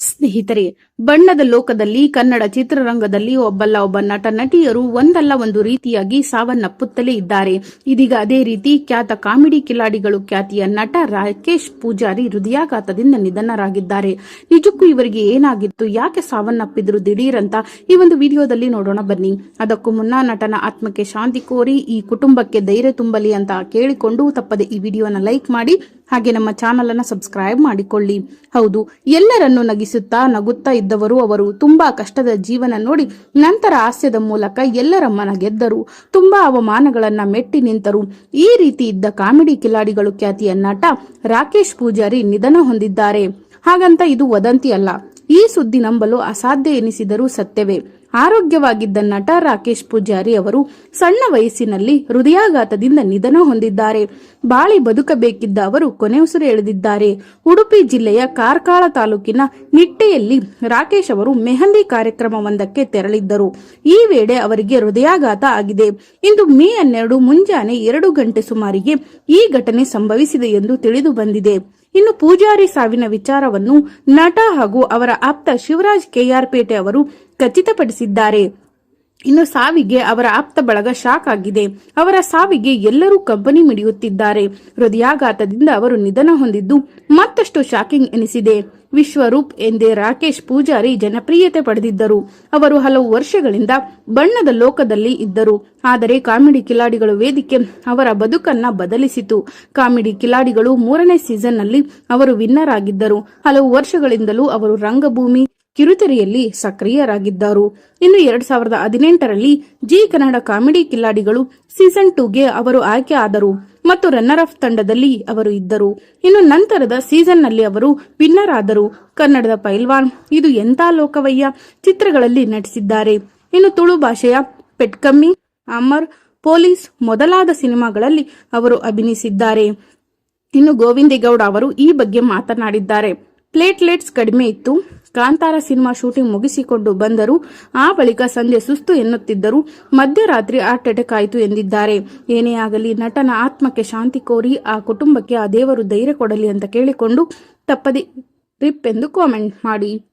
ಸ್ನೇಹಿತರೆ, ಬಣ್ಣದ ಲೋಕದಲ್ಲಿ, ಕನ್ನಡ ಚಿತ್ರರಂಗದಲ್ಲಿ ಒಬ್ಬಲ್ಲ ಒಬ್ಬ ನಟ, ನಟಿಯರು ಒಂದಲ್ಲ ಒಂದು ರೀತಿಯಾಗಿ ಸಾವನ್ನಪ್ಪುತ್ತಲೇ ಇದ್ದಾರೆ. ಇದೀಗ ಅದೇ ರೀತಿ ಖ್ಯಾತ ಕಾಮಿಡಿ ಕಿಲಾಡಿಗಳು ಖ್ಯಾತಿಯ ನಟ ರಾಕೇಶ್ ಪೂಜಾರಿ ಹೃದಯಾಘಾತದಿಂದ ನಿಧನರಾಗಿದ್ದಾರೆ. ನಿಜಕ್ಕೂ ಇವರಿಗೆ ಏನಾಗಿತ್ತು, ಯಾಕೆ ಸಾವನ್ನಪ್ಪಿದ್ರು ದಿಢೀರಂತ? ಈ ಒಂದು ವಿಡಿಯೋದಲ್ಲಿ ನೋಡೋಣ ಬನ್ನಿ. ಅದಕ್ಕೂ ಮುನ್ನ ನಟನ ಆತ್ಮಕ್ಕೆ ಶಾಂತಿ ಕೋರಿ ಈ ಕುಟುಂಬಕ್ಕೆ ಧೈರ್ಯ ತುಂಬಲಿ ಅಂತ ಕೇಳಿಕೊಂಡು ತಪ್ಪದೆ ಈ ವಿಡಿಯೋನ ಲೈಕ್ ಮಾಡಿ ಹಾಗೆ ನಮ್ಮ ಚಾನಲ್ ಅನ್ನ ಸಬ್ಸ್ಕ್ರೈಬ್ ಮಾಡಿಕೊಳ್ಳಿ. ಹೌದು, ಎಲ್ಲರನ್ನು ನಗಿಸುತ್ತಾ ನಗುತ್ತಾ ಇದ್ದವರು ಅವರು ತುಂಬಾ ಕಷ್ಟದ ಜೀವನ ನೋಡಿ ನಂತರ ಹಾಸ್ಯದ ಮೂಲಕ ಎಲ್ಲರ ಮನ ಗೆದ್ದರು. ತುಂಬಾ ಅವಮಾನಗಳನ್ನ ಮೆಟ್ಟಿ ನಿಂತರು. ಈ ರೀತಿ ಇದ್ದ ಕಾಮಿಡಿ ಕಿಲಾಡಿಗಳು ಖ್ಯಾತಿಯ ನಟ ರಾಕೇಶ್ ಪೂಜಾರಿ ನಿಧನ ಹೊಂದಿದ್ದಾರೆ. ಹಾಗಂತ ಇದು ವದಂತಿ ಅಲ್ಲ. ಈ ಸುದ್ದಿ ನಂಬಲು ಅಸಾಧ್ಯ ಎನಿಸಿದರೂ ಸತ್ಯವೇ. ಆರೋಗ್ಯವಾಗಿದ್ದ ನಟ ರಾಕೇಶ್ ಪೂಜಾರಿ ಅವರು ಸಣ್ಣ ವಯಸ್ಸಿನಲ್ಲಿ ಹೃದಯಾಘಾತದಿಂದ ನಿಧನ ಹೊಂದಿದ್ದಾರೆ. ಬಾಳಿ ಬದುಕಬೇಕಿದ್ದ ಅವರು ಕೊನೆಯುಸಿರು ಎಳೆದಿದ್ದಾರೆ. ಉಡುಪಿ ಜಿಲ್ಲೆಯ ಕಾರ್ಕಳ ತಾಲೂಕಿನ ನಿಟ್ಟೆಯಲ್ಲಿ ರಾಕೇಶ್ ಅವರು ಮೆಹಂದಿ ಕಾರ್ಯಕ್ರಮವೊಂದಕ್ಕೆ ತೆರಳಿದ್ದರು. ಈ ವೇಳೆ ಅವರಿಗೆ ಹೃದಯಾಘಾತ ಆಗಿದೆ. ಇಂದು ಮೇ ಹನ್ನೆರಡು, ಮುಂಜಾನೆ ಎರಡು ಗಂಟೆ ಸುಮಾರಿಗೆ ಈ ಘಟನೆ ಸಂಭವಿಸಿದೆ ಎಂದು ತಿಳಿದು ಬಂದಿದೆ. ಇನ್ನು ಪೂಜಾರಿ ಸಾವಿನ ವಿಚಾರವನ್ನು ನಟ ಹಾಗೂ ಅವರ ಆಪ್ತ ಶಿವರಾಜ್ ಕೆಆರ್ಪೇಟೆ ಅವರು ಖಚಿತಪಡಿಸಿದ್ದಾರೆ. ಇನ್ನು ಸಾವಿಗೆ ಅವರ ಆಪ್ತ ಬಳಗ ಶಾಕ್ ಆಗಿದೆ. ಅವರ ಸಾವಿಗೆ ಎಲ್ಲರೂ ಕಂಪನಿ ಮಿಡಿಯುತ್ತಿದ್ದಾರೆ. ಹೃದಯಾಘಾತದಿಂದ ಅವರು ನಿಧನ ಹೊಂದಿದ್ದು ಮತ್ತಷ್ಟು ಶಾಕಿಂಗ್ ಎನಿಸಿದೆ. ವಿಶ್ವರೂಪ್ ಎಂದೇ ರಾಕೇಶ್ ಪೂಜಾರಿ ಜನಪ್ರಿಯತೆ ಪಡೆದಿದ್ದರು. ಅವರು ಹಲವು ವರ್ಷಗಳಿಂದ ಬಣ್ಣದ ಲೋಕದಲ್ಲಿ ಇದ್ದರು. ಆದರೆ ಕಾಮಿಡಿ ಕಿಲಾಡಿಗಳು ವೇದಿಕೆ ಅವರ ಬದುಕನ್ನ ಬದಲಿಸಿತು. ಕಾಮಿಡಿ ಕಿಲಾಡಿಗಳು ಮೂರನೇ ಸೀಸನ್ನಲ್ಲಿ ಅವರು ವಿನ್ನರ್ ಆಗಿದ್ದರು. ಹಲವು ವರ್ಷಗಳಿಂದಲೂ ಅವರು ರಂಗಭೂಮಿ ಕಿರುತೆರೆಯಲ್ಲಿ ಸಕ್ರಿಯರಾಗಿದ್ದರು. ಇನ್ನು ಎರಡ್ ಸಾವಿರದ ಹದಿನೆಂಟರಲ್ಲಿ Zee Kannada comedy Khiladigalu season ಟೂಗೆ ಅವರು ಆಯ್ಕೆ ಆದರು ಮತ್ತು ರನ್ನರ್ ಆಫ್ ತಂಡದಲ್ಲಿ ಅವರು ಇದ್ದರು. ಇನ್ನು ನಂತರದ ಸೀಸನ್ನಲ್ಲಿ ಅವರು ವಿನ್ನರ್ ಆದರು. ಕನ್ನಡದ ಪೈಲ್ವಾನ್, ಇದು ಎಂಥ ಲೋಕವಯ್ಯ, ಚಿತ್ರಗಳಲ್ಲಿ ನಟಿಸಿದ್ದಾರೆ. ಇನ್ನು ತುಳು ಭಾಷೆಯ ಪೆಟ್ಕಮ್ಮಿ, ಅಮರ್, ಪೊಲೀಸ್ ಮೊದಲಾದ ಸಿನಿಮಾಗಳಲ್ಲಿ ಅವರು ಅಭಿನಯಿಸಿದ್ದಾರೆ. ಇನ್ನು ಗೋವಿಂದೇಗೌಡ ಅವರು ಈ ಬಗ್ಗೆ ಮಾತನಾಡಿದ್ದಾರೆ. ಪ್ಲೇಟ್ಲೆಟ್ಸ್ ಕಡಿಮೆ ಇತ್ತು. ಕಾಂತಾರ ಸಿನಿಮಾ ಶೂಟಿಂಗ್ ಮುಗಿಸಿಕೊಂಡು ಬಂದರು. ಆ ಬಳಿಕ ಸಂಜೆ ಸುಸ್ತು ಎನ್ನುತ್ತಿದ್ದರು. ಮಧ್ಯರಾತ್ರಿ ಹಾರ್ಟ್ ಅಟ್ಯಾಕ್ ಆಯಿತು ಎಂದಿದ್ದಾರೆ. ಏನೇ ಆಗಲಿ, ನಟನ ಆತ್ಮಕ್ಕೆ ಶಾಂತಿ ಕೋರಿ ಆ ಕುಟುಂಬಕ್ಕೆ ಆ ದೇವರು ಧೈರ್ಯ ಕೊಡಲಿ ಅಂತ ಕೇಳಿಕೊಂಡು ತಪ್ಪದೆ ರಿಪ್ ಎಂದು ಕಾಮೆಂಟ್ ಮಾಡಿ.